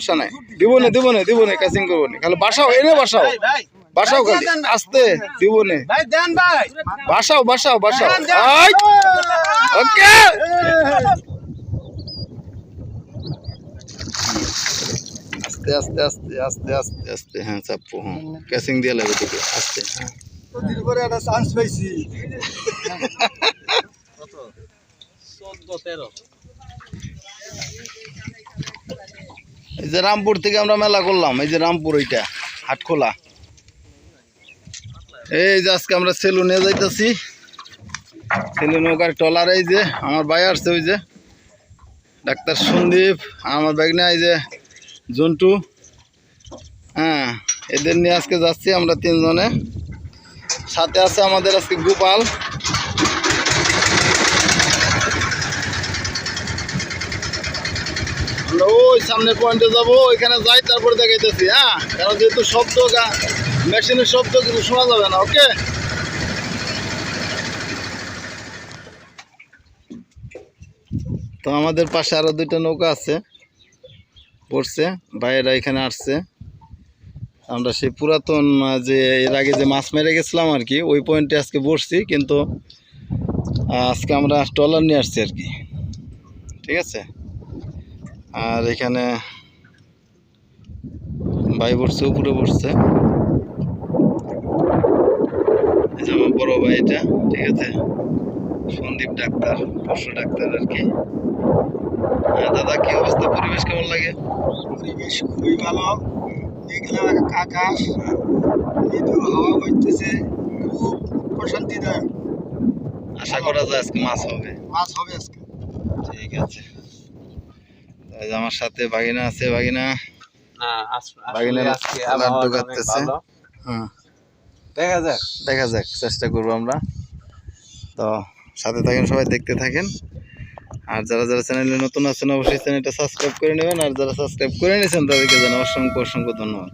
সমস্যা নাই। দিব না দিব না দিব না ক্যাচিং করব না খালি বাসাও এনে বাসাও বাসাও খালি। আস্তে দিব না ভাই দেন ভাই। বাসাও বাসাও বাসাও। ওকে! আস্তে আস্তে আস্তে আস্তে আস্তে আস্তে হ্যাঁ চাপু হ্যাঁ। ক্যাচিং দিয়ে লাগবে তোকে। আস্তে হ্যাঁ। পরে একটা চান্স পাইছি। এই যে রামপুর থেকে আমরা মেলা করলাম, এই যে রামপুর ওইটা, হাটখোলা। এই যে আজকে আমরা সেলুনে যাইতেছি। সেলুনে ওখানে টলার এই যে আমার ভাই আসছে ওই যে। ডাক্তার সন্দীপ, আমার ব্যাগনে এই যে, জন্টু। হ্যাঁ এদের নিয়ে আজকে যাচ্ছি আমরা তিনজনে। সাথে আছে আমাদের আজকে গোপাল আমরা ওই সামনে পয়েন্টে যাব, ওইখানে যাই, তারপরে দেখাইতেছি হ্যাঁ? কারণ যেহেতু শব্দ মেশিনের শব্দ কিছু শোনা যাবে না, ওকে? তো আমাদের পাশে আরও দুইটা নৌকা আছে, পড়ছে, ভাইয়েরা এখানে আসছে। আমরা সেই পুরাতন যে, এর আগে যে মাছ মেরে গেছিলাম আর কি, ওই পয়েন্টে আজকে বসছি, কিন্তু আজকে আমরা ট্রলার নিয়ে আসছি আর কি। ঠিক আছে? আর এখানে ভাই বসছে উপরে যে আমার বড় ভাই এটা ঠিক আছে? সন্দীপ ডাক্তার পশু ডাক্তার আর কি। দাদা কি অবস্থা? পরিবেশ কেমন লাগে? পরিবেশ খুবই ভালো। মেঘলা আকাশ মৃদু হাওয়া বইতেছে খুব প্রশান্তিদায়ক আশা করা যায় আজকে মাছ হবে। মাছ হবে আজকে। ঠিক আছে। আমার সাথে বাগিনা আছে বাগিনা। হুম দেখা যাক। দেখা যাক চেষ্টা করব আমরা। তো সাথে থাকেন সবাই দেখতে থাকেন। আর যারা যারা চ্যানেলে নতুন আছেন অবশ্যই চ্যানেলটা সাবস্ক্রাইব করে নেবেন। আর যারা সাবস্ক্রাইব করে নিয়েছেন তাদেরকে জানাই অসংখ্য অসংখ্য ধন্যবাদ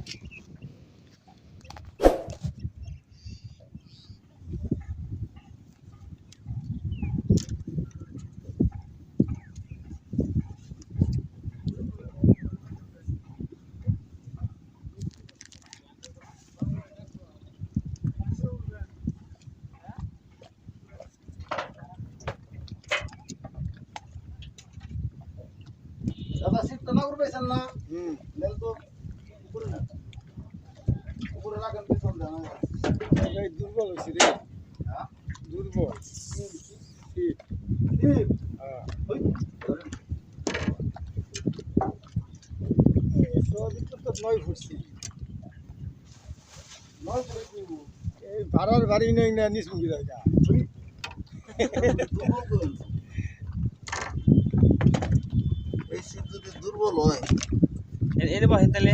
দাদা সিটটা না উঠবেছেন না হুম নেল তো উপরে না উপরে রাখেন পিছন দেন এই দুর্বল হয়েছে রে হ্যাঁ? দুর্বল নয় দিব। এই ভাড়ার বাড়ি নেই না জায়গা দুর্বল করেন। এই শীত যদি দুর্বল হয় এ- এনে বসেন তাহলে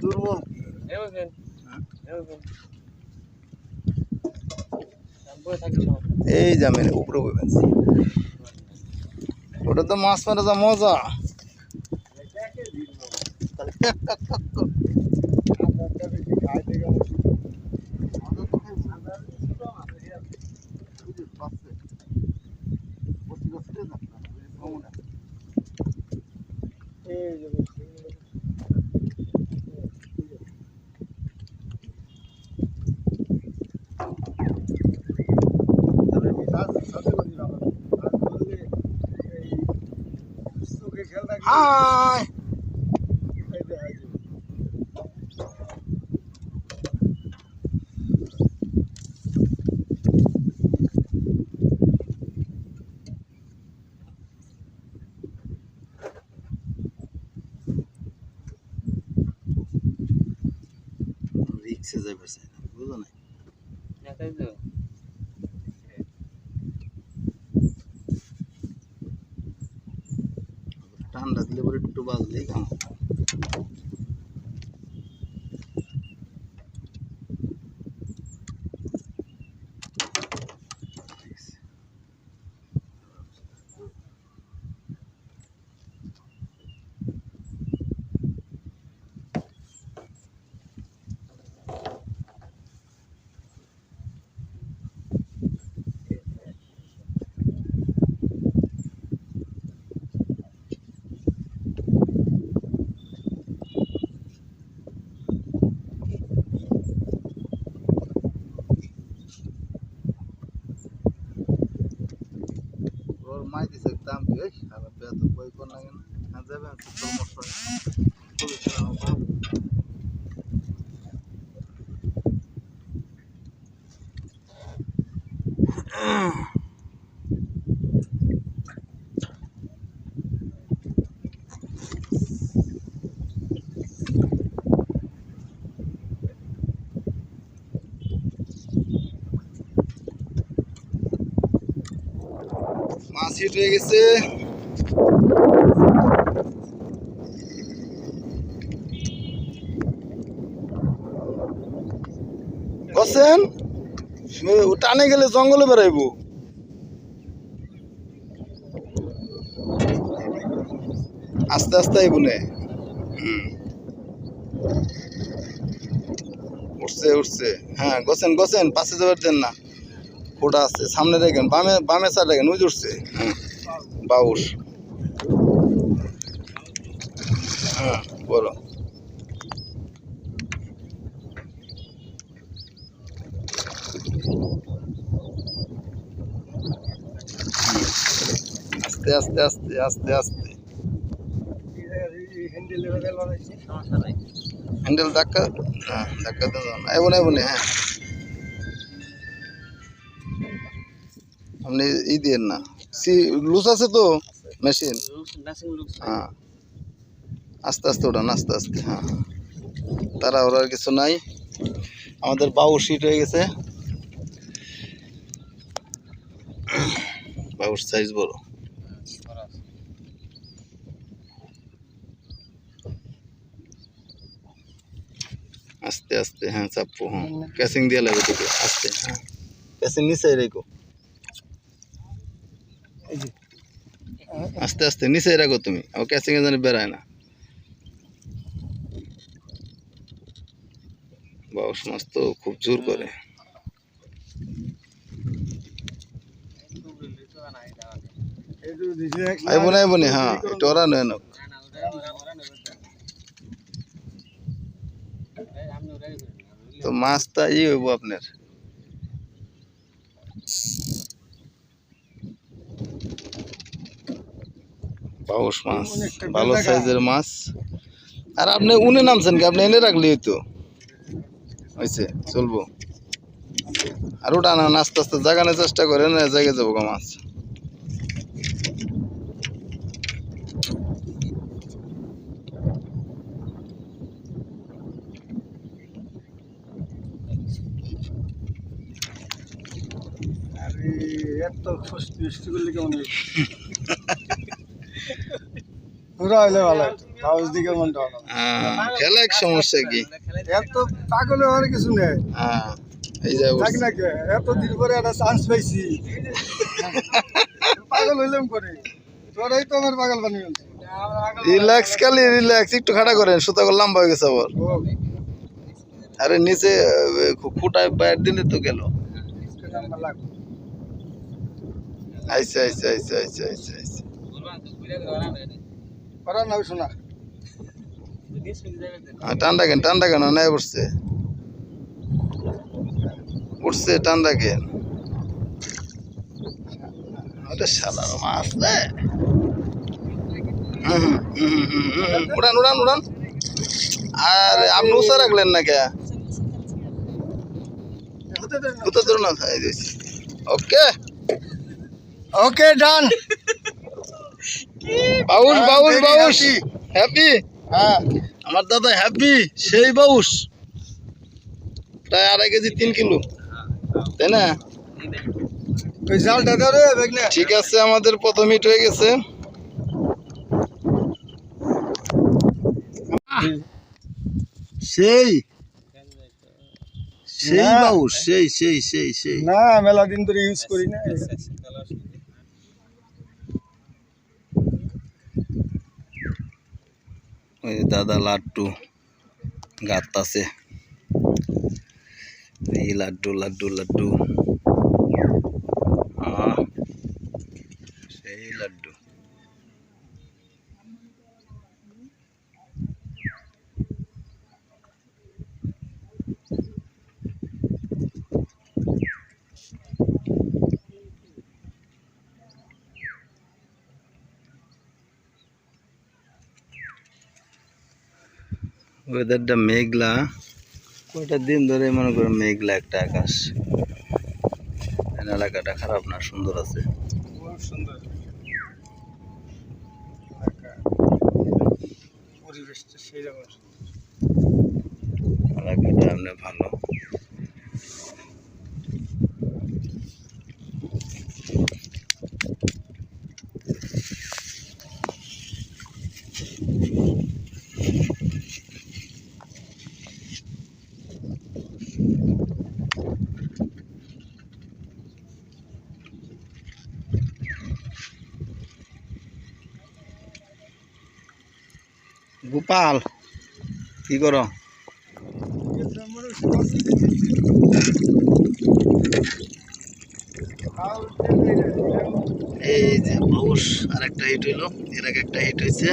দুর্বল এনে বসেন এনে বসেন বসে থাকলে সমস্যা নেই। এই জামেন উপরে বইবেন ওটা তো মাছ মারা যা মজা। এই যে বলছি। তবে মিজাজ সাথে করি না আমার। আর বললে এই চোখে খেয়াল রাখি। হাই এই যে, এই যে। যাবে বুঝো না না, তাই তো। ঠান্ডা দিলে পরে একটু বাজলেই মাই দিছে দাম দিয়ে আর বেত বই কোন লাগে না যাবে সমস্যা Mm-hmm. হয়ে গেছে। টানে গেলে জঙ্গলে বেড়াইবো। আস্তে আস্তে আইব নে। উঠছে উঠছে। হ্যাঁ গোছেন গোছেন পাশে যাবার দেন না। ফোটা আছে, সামনে দেখেন, বামে বামে সার দেখেন, ওই উঠছে। হ্যাঁ বাউস হ্যাঁ বলো আস্তে আস্তে আস্তে আস্তে আস্তে হ্যান্ডেল লেভেল বানাইছি সমস্যা নাই হ্যান্ডেল ধাক্কা হ্যাঁ ধাক্কা দেন এবনে এবনে হ্যাঁ আপনি ই দিয়েন না সি লুজ আছে তো? মেশিন? হ্যাঁ। আস্তে আস্তে ওঠান আস্তে আস্তে হ্যাঁ। তারা ওরা আর কিছু নাই। আমাদের বাউ শিট হয়ে গেছে। বাউর সাইজ বড়। আস্তে আস্তে হ্যাঁ চাপু হ্যাঁ। ক্যাসিং দিয়ে লাগবে দিকে আস্তে হ্যাঁ। ক্যাসিং নিচে রেখো এই যে আস্তে আস্তে, নিচে রাখো তুমি। ক্যাসিং এ জানি বেড়ায় না। বাউস মাছ তো খুব জোর করে। হ্যাঁ নয় তো মাছটা ই হইব আপনার। বাউস মাছ ভালো সাইজের মাছ। আর আপনি উনে নামছেন কি? আপনি এনে রাখলেই তো হয়েছে চলবো। আর ওটা না আস্তে আস্তে জাগানোর চেষ্টা করেন জায়গায় যাব গো মাছ। আরে এত ফস্টি করলে কেমন? পুরা হইলে ভালো হাউস দিকে মনটা ভালো। খেলা এক সমস্যা কি? এত পাগল হওয়ার কিছু নেই। এই যে থাক না কে এত দিন পরে একটা চান্স পাইছি। পাগল হইলাম করে তোরাই তো আমার পাগল বানিয়ে রিল্যাক্স খালি রিল্যাক্স একটু খাড়া করেন সুতা করে লম্বা হয়ে গেছে আবার। আরে নিচে ফুটায় বাইর দিলে তো গেল। আইসে আইসে আইসে আইসে আইসে আইসে। করার শোনা। হ্যাঁ, ঠান্ডা কেন ঠান্ডা কেন? নাই উঠছে। উঠছে ঠান্ডা কেন? ওটা মাছ রে। উড়ান উড়ান উড়ান। আর আপনি উষা রাখলেন না কে। ওকে। ওকে ডান। বাউস I'm বাউস। বাউস হ্যাপি? হ্যাঁ। আমার দাদা হ্যাপি সেই বাউস। প্রায় আড়াই কেজি তিন কিলো। তাই না? ঠিক আছে আমাদের প্রথম হিট হয়ে গেছে। সেই। সেই। বাউস সেই সেই সেই সেই। না মেলা দিন ধরে ইউজ করি না। ওই যে দাদা লাড্ডু গাত আছে। এই লাড্ডু লাড্ডু লাড্ডু আহ, সেই লাড্ডু ওয়েদারটা মেঘলা। কয়টা দিন ধরে মনে করেন মেঘলা একটা আকাশ। এলাকাটা খারাপ না সুন্দর আছে। খুব সুন্দর। পরিবেশটা সেই রকম এলাকাটা আপনার ভালো। গোপাল, কি করো? এই যে বাউস আর একটা হিট হইল। এর আগে একটা হিট হয়েছে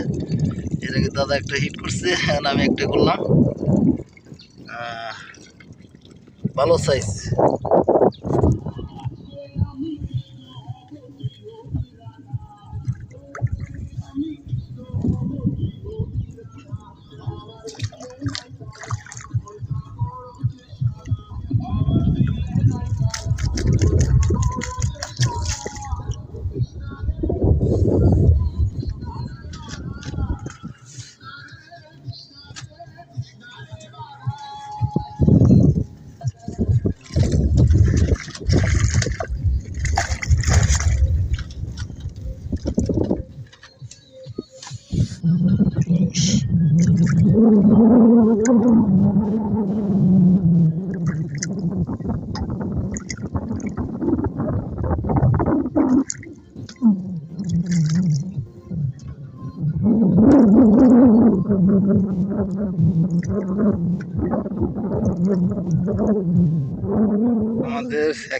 এর আগে দাদা একটা হিট করছে, আর আমি একটা করলাম। ভালো সাইজ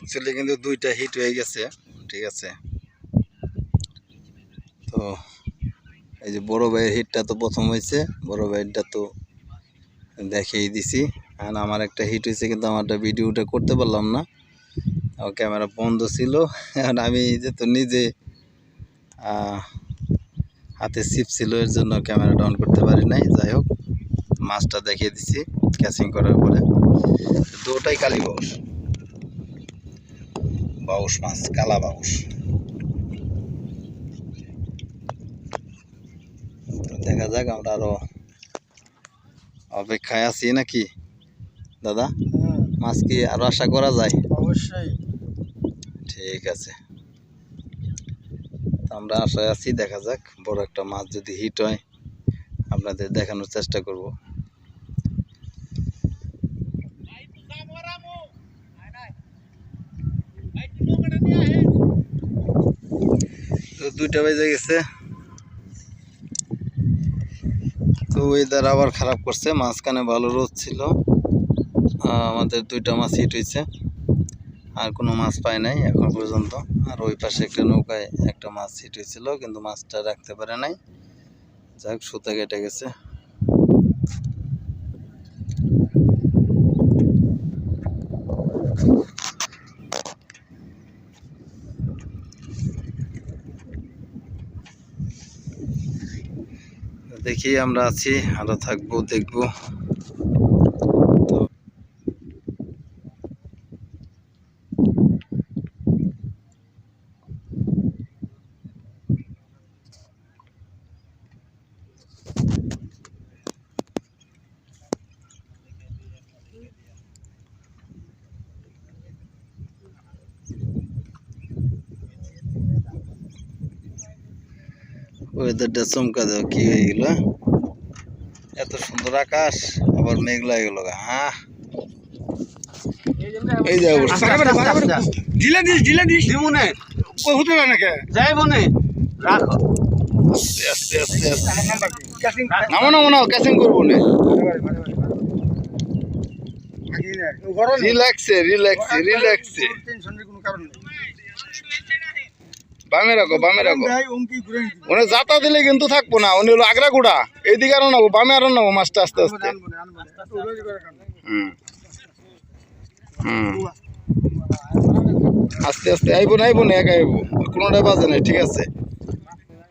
অ্যাকচুয়ালি কিন্তু দুইটা হিট হয়ে গেছে, ঠিক আছে? তো এই যে বড় ভাইয়ের হিটটা তো প্রথম হয়েছে, বড় ভাইয়েরটা তো দেখিয়ে দিছি। আর আমার একটা হিট হয়েছে, কিন্তু আমারটা ভিডিওটা করতে পারলাম না। আমার ক্যামেরা বন্ধ ছিল, আর আমি যে তো নিজে হাতে সিপ ছিল, এর জন্য ক্যামেরাটা অন করতে পারি নাই। যাই হোক মাছটা দেখিয়ে দিছি ক্যাচিং করার পরে। দুটাই কালী বাউস মাছ কালা বাউস। দেখা যাক আমরা আরও অপেক্ষায় আছি নাকি? দাদা মাছ কি আরও আশা করা যায়? অবশ্যই। ঠিক আছে। তো আমরা আশায় আছি দেখা যাক বড় একটা মাছ যদি হিট হয় আপনাদের দেখানোর চেষ্টা করব তো দুইটা বেজে গেছে। তো ওয়েদার আবার খারাপ করছে, মাঝখানে ভালো রোদ ছিল। আমাদের দুইটা মাছ হিট হয়েছে আর কোনো মাছ পাই নাই এখন পর্যন্ত। আর ওই পাশে একটা নৌকায় একটা মাছ হিট হয়েছিল কিন্তু মাছটা রাখতে পারে নাই। যাক সুতা কেটে গেছে। দেখি আমরা আছি আরও থাকব দেখব। ওয়েদারটা চমকা দাও কি হয়ে গেল এত সুন্দর আকাশ আবার মেঘলা হয়ে গেল হ্যাঁ এই যে অবস্থা। ঢিলা দিস ঢিলা দিস। দিমুনে হতে পারে না। কে? যাই বনে রাখো নামো নামো নাও ক্যাচিং করব না। রিল্যাক্সে রিল্যাক্সে রিল্যাক্সে টেনশনের কোনো কারণ নেই বামে রাখো বামে রাখো। উনি যাতা দিলে কিন্তু থাকব না উনি হলো আগ্রা গুড়া। এইদিকে আরও নেব বামে আরও নেব মাছটা আস্তে আস্তে। হুম। হুম। আস্তে আস্তে আইবো না আইবো না একা আইবো। কোনোটাই বাজে নাই ঠিক আছে।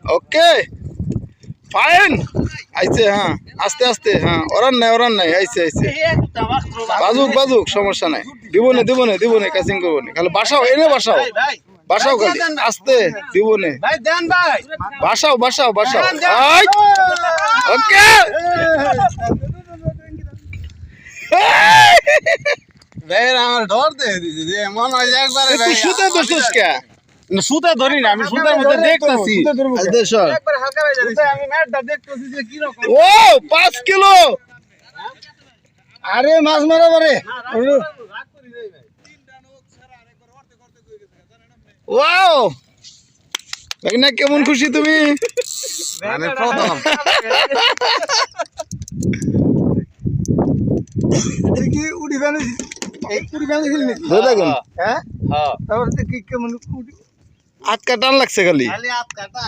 ওকে। ফাইন। আইছে হ্যাঁ আস্তে আস্তে হ্যাঁ ওরান নাই ওরান নাই আইছে আইছে। বাজুক বাজুক সমস্যা নাই। দিব নে দিব নে দিব নে কাচিং করব না। খালি বাসাও এনে বাসাও। বাসাও খালি আস্তে দিব নে। ভাই দেন ভাই। বাসাও বাসাও বাসাও। ওকে। আমার ডর দিয়ে দিছে হয় একবারে তুই সুতে দোষস সুতা ধরি না আমি সুতার মধ্যে দেখতাছি। ও পাঁচ কিলো। আরে মাছ মারা পারে। ওয়াও! না কেমন খুশি তুমি? মানে প্রথম। দেখি উড়ি ফেলে এই উড়ি ফেলে ছিল নাকি? ধরে হ্যাঁ? হ্যাঁ। তারপর দেখি কেমন উড়ি আটকা টান লাগছে খালি। খালি হাত কাটা।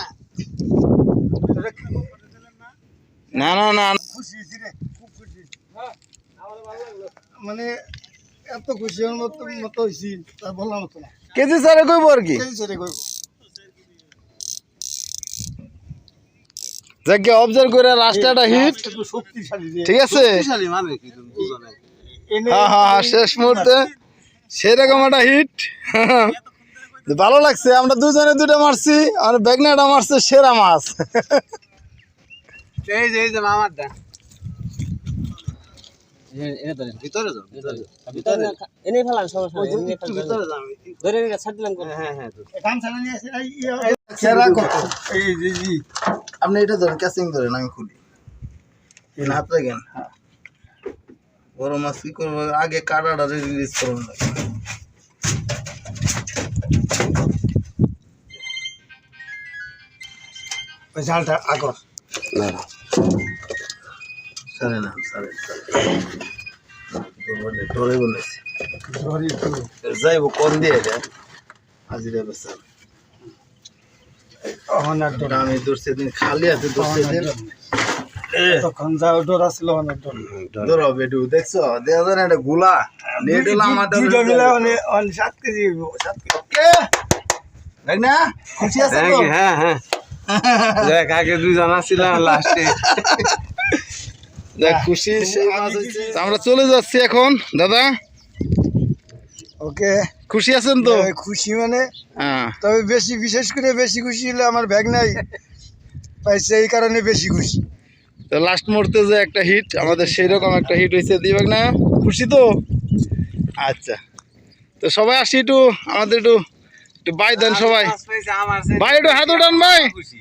না না না খুশি হয়েছি রে খুব খুশি মানে এত খুশি হওয়ার মতো মতো হয়েছি তার বলার মতো না। কেজি স্যারে কইব আর কি? কইব। যাকে অবজার্ভ করে একটা হিট ঠিক আছে? মানে হ্যাঁ হ্যাঁ হ্যাঁ, শেষ মুহূর্তে। সেরকম একটা হিট ভালো লাগছে আমরা দুজনে দুটো মারছি আর বেগনাটা মারছে সেরা মাছ। এই যে এই যে মামারটা ভিতরে যাও ভিতরে যাও। এনেই ফেলান সমস্যা ওই নেই যে এমনি একটু ফেলবেন। ভিতরে যাও। আমি ধরে নিয়ে ছাড় দিলাম করে হ্যাঁ হ্যাঁ গান ছাড়া নিয়ে আসে এই ইয়ে খেরা কত? এই যে জি আপনি এটা ধরেন ক্যাচিং ধরেন আমি খুলি। তিন হাত রাখেন। বড় মাছ কি করব আগে কাটাটা রিলিজ করুন। ওই জালটা আগর সারে না সারে ধরি যাইব কোন দিয়ে হাজিরা আমি খালি আছে তখন ডর অনেক ডর ধরো দেখছ? দেখা যায় না গুলা। নেট হলো আমাদের দুইটা মিলে মানে সাত কেজি সাত কেজি। কে? না খুশি আছে হ্যাঁ হ্যাঁ। দেখ আগে দুজন আসছিলাম লাস্টে দেখ খুশি আমরা চলে যাচ্ছি এখন দাদা ওকে খুশি আছেন তো খুশি মানে হ্যাঁ তবে বেশি বিশেষ করে বেশি খুশি হলে আমার ব্যাগ নাই পাইছে এই কারণে বেশি খুশি তো লাস্ট মুহূর্তে যে একটা হিট আমাদের সেই রকম একটা হিট হয়েছে দিবাক না খুশি তো আচ্ছা তো সবাই আসি একটু আমাদের একটু একটু বাই দেন সবাই ভাই একটু হাত উঠান ভাই খুশি